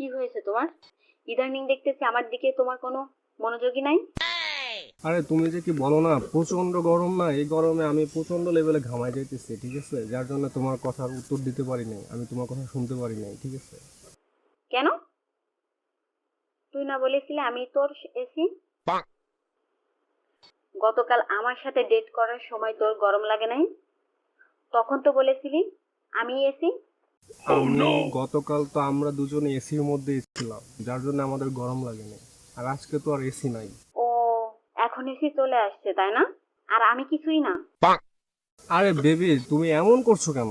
কি হয়েছে তোমার? ইদানিং দেখতেছি আমার দিকে তোমার কোনো মনোযোগী নাই। আরে তুমি যে কি বলো না প্রচণ্ড গরম না? এই গরমে আমি প্রচণ্ড লেভেলে ঘামাই যাইতেছি ঠিক আছে? যার জন্য তোমার কথার উত্তর দিতে পারি নাই আমি তোমার কথা শুনতে পারি নাই ঠিক আছে? কেন? তুই না বলেছিলে আমি তোর এসি গতকাল আমার সাথে ডেট করার সময় তোর গরম লাগে নাই? তখন তো বলেছিলি আমি এসি আমি গতকাল তো আমরা দুজনে এসির মধ্যে ছিলাম যার জন্য আমাদের গরম লাগে নাই আর আজকে তো আর এসি নাই। ও এখন এসি চলে আসছে তাই না? আর আমি কিছুই না। আরে বেবি তুমি এমন করছ কেন?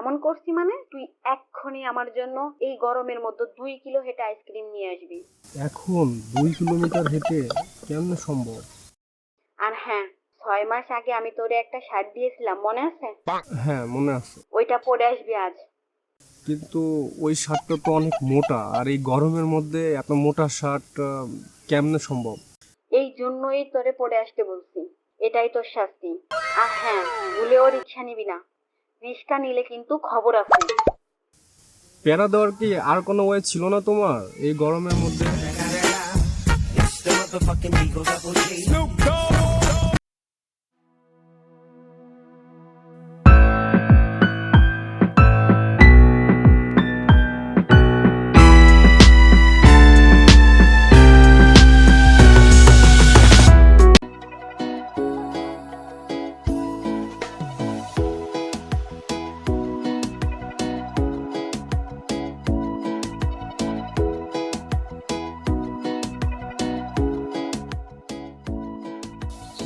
এমন করছি মানে তুই এক্ষুনি আমার জন্য এই গরমের মধ্যে দুই কিলো হেঁটে আইসক্রিম নিয়ে আসবি। এখন দুই কিলোমিটার হেঁটে কেমনে সম্ভব? আর হ্যাঁ ছয় মাস আগে আমি তোরে একটা শার্ট দিয়েছিলাম মনে আছে? হ্যাঁ মনে আছে। ওইটা পরে আসবি আজ। কিন্তু ওই শার্টটা তো অনেক মোটা আর এই গরমের মধ্যে এত মোটা শার্ট কেমনে সম্ভব? এই জন্যই তোরে পরে আসতে বলছি এটাই তোর শাস্তি। আর হ্যাঁ ভুলেও রিক্সা নিবি না। রিক্সা নিলে কিন্তু খবর আছে। প্যারা দেওয়ার কি আর কোনো ওয়ে ছিল না তোমার এই গরমের মধ্যে?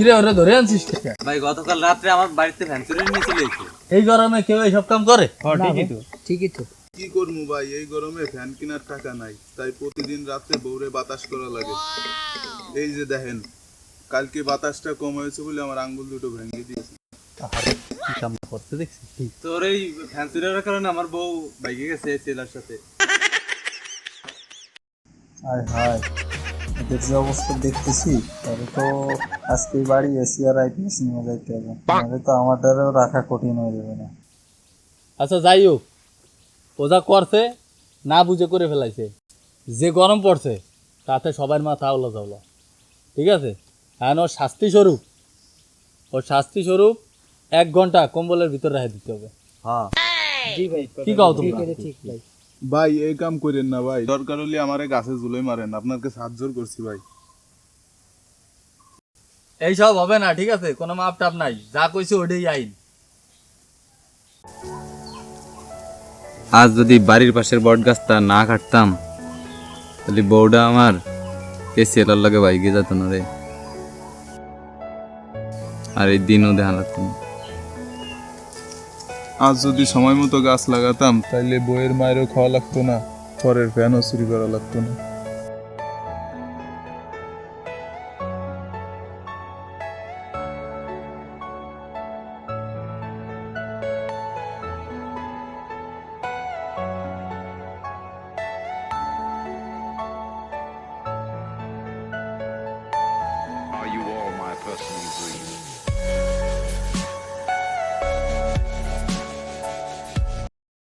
কিরে ওরে ধরে আনছিস ভাই গতকাল রাত্রে আমার বাড়িতে ভ্যান চুরি নিয়ে চলে এসে এই গরমে কেউ এইসব কাম করে? ঠিকই তো। কি করব ভাই? এই গরমে ফ্যান কেনার টাকা নাই তাই প্রতিদিন রাত্রে বউরে বাতাস করা লাগে। এই যে দেখেন কালকে বাতাসটা কম হয়েছে বলে আমার আঙ্গুল দুটো ভেঙে দিয়েছে। কি করতে তোর এই ভ্যান চুরির কারণে আমার বউ বাইকে গেছে ছেলের সাথে। হায় হায়। এদের যে অবস্থা দেখতেছি তাহলে তো আজকে বাড়ি এসি আর আইপিএস নিয়ে যাইতে হবে। নাহলে তো রাখা কঠিন হয়ে যাবে না। আচ্ছা যাই হোক ও যা করছে না বুঝে করে ফেলাইছে। যে গরম পড়ছে তাতে সবার মাথা আওলা যাওলা ঠিক আছে? হ্যাঁ ওর শাস্তি স্বরূপ। ওর শাস্তি স্বরূপ এক ঘণ্টা কম্বলের ভিতর রেখে দিতে হবে। হ্যাঁ। কি কাও তুমি ভাই? এই কাম করেন না ভাই। দরকার হলে আমারে গাছে ঝুলে মারেন আপনাকে সাহায্য করছি ভাই। এইসব হবে না ঠিক আছে? কোনো মাপ টাপ নাই। যা কইছে ওটাই আইন। আজ যদি বাড়ির পাশের বট গাছটা না কাটতাম তাহলে বউটা আমার এসি এলার লাগে বাইকে যেত না রে। আর এই দিনও দেখা লাগতো না। আজ যদি সময় মতো গাছ লাগাতাম, তাইলে বইয়ের মায়েরও খাওয়া লাগতো না পরের ফ্যানও চুরি করা লাগতো না।